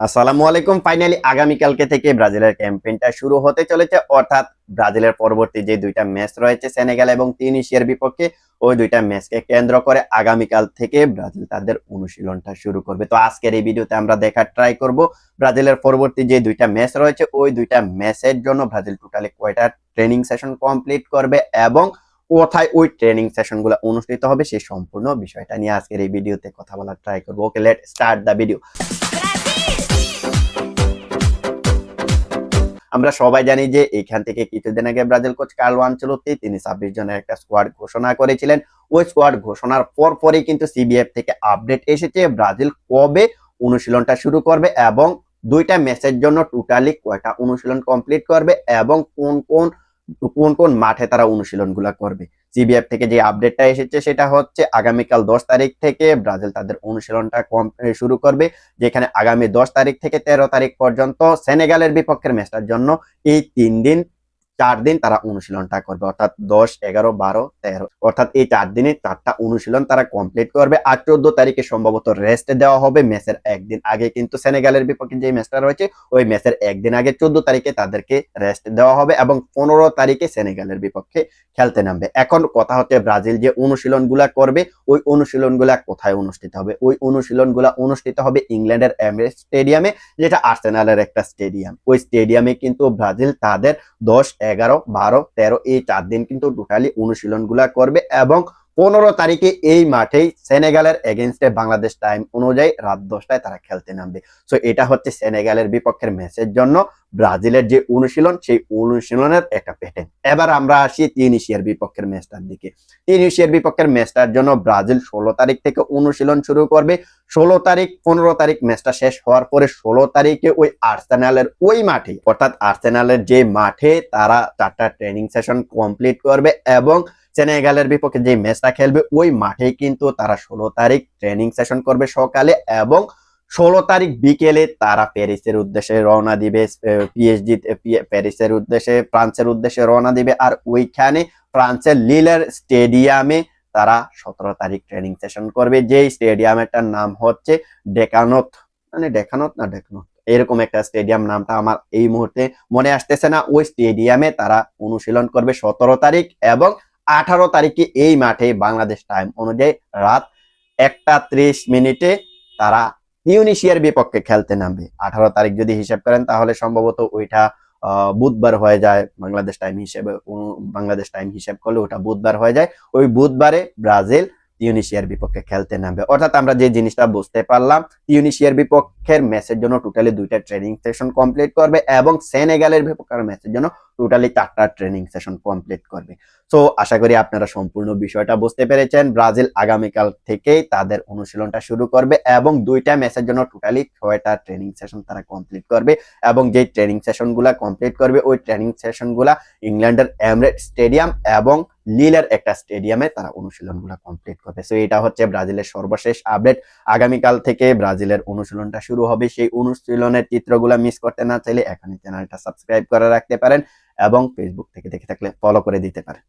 আসসালামু আলাইকুম। ফাইনালি আগামীকালকে থেকে ব্রাজিলের ক্যাম্পেইনটা শুরু হতে চলেছে। অর্থাৎ ব্রাজিলের পরবর্তী যে দুইটা ম্যাচ রয়েছে, সেনেগাল এবং তিউনিশিয়ার বিপক্ষে, ওই দুইটা ম্যাচকে কেন্দ্র করে আগামীকাল থেকে ব্রাজিল তাদের অনুশীলনটা শুরু করবে। তো আজকের এই ভিডিওতে আমরা দেখার ট্রাই করব ব্রাজিলের পরবর্তী যে দুইটা ম্যাচ রয়েছে, ওই দুইটা ম্যাচের জন্য ব্রাজিল টোটালি কয়টা ট্রেনিং সেশন কমপ্লিট করবে এবং কোথায় ওই ট্রেনিং সেশনগুলো অনুষ্ঠিত হবে সেই সম্পূর্ণ বিষয়টা নিয়ে আজকের এই ভিডিওতে কথা বলার ট্রাই করব। Okay let start the video আমরা সবাই জানি যে এখান থেকে কিছুদিন আগে ব্রাজিল কোচ কার্লো আনচেলত্তি তিনি ছাব্বিশ জনের একটা স্কোয়াড ঘোষণা করেছিলেন। ওই স্কোয়াড ঘোষণার পর পরই কিন্তু সিবিএফ থেকে আপডেট এসেছে ব্রাজিল কবে অনুশীলনটা শুরু করবে এবং দুইটা ম্যাচের জন্য টোটালি কয়টা অনুশীলন কমপ্লিট করবে এবং কোন কোন কোন কোন মাঠে তারা অনুশীলনগুলা করবে। সিবিএফ থেকে যে আপডেটটা এসেছে সেটা হচ্ছে আগামীকাল দশ তারিখ থেকে ব্রাজিল তাদের অনুশীলনটা কম শুরু করবে, যেখানে আগামী দশ তারিখ থেকে তেরো তারিখ পর্যন্ত সেনেগালের বিপক্ষের ম্যাচটার জন্য এই তিন দিন চার দিন তারা অনুশীলনটা করবে, অর্থাৎ দশ, এগারো, বারো, তেরো। অর্থাৎ এই চার দিনে চারটা অনুশীলন তারা কমপ্লিট করবে আর চোদ্দ তারিখে সম্ভবত রেস্ট দেওয়া হবে ম্যাচের একদিন আগে। কিন্তু সেনেগালের বিপক্ষে যে ম্যাচটা রয়েছে, ওই ম্যাচের একদিন আগে চোদ্দ তারিখে তাদেরকে রেস্ট দেওয়া হবে এবং পনেরো তারিখে সেনেগালের বিপক্ষে খেলতে নামবে। এখন কথা হচ্ছে ব্রাজিল যে অনুশীলনগুলা করবে, ওই অনুশীলনগুলা কোথায় অনুষ্ঠিত হবে? ওই অনুশীলনগুলা অনুষ্ঠিত হবে ইংল্যান্ডের স্টেডিয়ামে, যেটা আর্সেনালের একটা স্টেডিয়াম। ওই স্টেডিয়ামে কিন্তু ব্রাজিল তাদের দশ এগারো, বারো, তেরো, এই চার দিন কিন্তু টোটালি অনুশীলনগুলা করবে এবং পনেরো তারিখে এই মাঠেই সেনেগালের এগেনস্টে বাংলাদেশ টাইম অনুযায়ী রাত দশটায় তারা খেলতে নামবে। সো এটা হচ্ছে সেনেগালের বিপক্ষের ম্যাচের জন্য। ব্রাজিলের যে অনুশীলন, সেই অনুশীলনের একটা প্যাটার্ন এবার আমরা আসি তিউনিশিয়ার বিপক্ষের ম্যাচটার দিকে। তিউনিশিয়ার বিপক্ষের ম্যাচটার জন্য ব্রাজিল ষোলো তারিখ থেকে অনুশীলন শুরু করবে। ষোলো তারিখ, পনেরো তারিখ ম্যাচটা শেষ হওয়ার পরে ষোলো তারিখে ওই আর্সেনালের ওই মাঠে, অর্থাৎ আর্সেনালের যে মাঠে তারা চারটা ট্রেনিং সেশন কমপ্লিট করবে এবং সেনেগালের বিপক্ষে যে ম্যাচটা খেলবে, ওই মাঠে কিন্তু তারা ষোলো তারিখ ট্রেনিং সেশন করবে সকালে এবং ষোলো তারিখ বিকেলে তারা প্যারিসের উদ্দেশ্যে রওনা দিবে পিএইচডি প্যারিসের উদ্দেশ্যে, ফ্রান্সের উদ্দেশ্যে রওনা দিবে। আর ওইখানে ফ্রান্সের লিলের স্টেডিয়ামে তারা সতেরো তারিখ ট্রেনিং সেশন করবে। যেই স্টেডিয়ামেরটার নাম হচ্ছে ডেকানত মানে ডেকানত না ডেকানত এরকম একটা স্টেডিয়াম নামটা আমার এই মুহূর্তে মনে আসতেছে না। ওই স্টেডিয়ামে তারা অনুশীলন করবে সতেরো তারিখ এবং আঠারো তারিখে এই মাঠে বাংলাদেশ টাইম অনুযায়ী রাত একটা ত্রিশ মিনিটে তারা তিউনিশিয়ার বিপক্ষে খেলতে নামবে। আঠারো তারিখ যদি হিসাব করেন, তাহলে সম্ভবত ওইটা বুধবার হয়ে যায় বাংলাদেশ টাইম হিসেবে বাংলাদেশ টাইম হিসেব করলে ওটা বুধবার হয়ে যায়। ওই বুধবারে ব্রাজিল তিউনিশিয়ার বিপক্ষে খেলতে নামবে। অর্থাৎ আমরা যে জিনিসটা বুঝতে পারলাম তিউনিশিয়ার বিপক্ষের ম্যাচের জন্য টোটালি দুইটা ট্রেনিং সেশন কমপ্লিট করবে এবং সেনেগালের বিপক্ষের ম্যাচের জন্য টোটালি চারটা ট্রেনিং সেশন কমপ্লিট করবে। সো আশা করি আপনারা সম্পূর্ণ বিষয়টা বুঝতে পেরেছেন। ব্রাজিল আগামীকাল থেকেই তাদের অনুশীলনটা শুরু করবে এবং দুইটা ম্যাচের জন্য টোটালি ছয়টা ট্রেনিং সেশন তারা কমপ্লিট করবে এবং যে ট্রেনিং সেশনগুলা কমপ্লিট করবে, ওই ট্রেনিং সেশনগুলা ইংল্যান্ডের এমরেট স্টেডিয়াম এবং লিলের একটা স্টেডিয়ামে তারা অনুশীলনগুলো কমপ্লিট করবে। সো এটা হচ্ছে ব্রাজিলের সর্বশেষ আপডেট আগামীকাল থেকে ব্রাজিলের অনুশীলনটা শুরু হবে। সেই অনুশীলনের চিত্রগুলো মিস করতে না চাইলে এখনই চ্যানেলটা সাবস্ক্রাইব করে রাখতে পারেন এবং ফেসবুক থেকে দেখে থাকলে ফলো করে দিতে পারেন।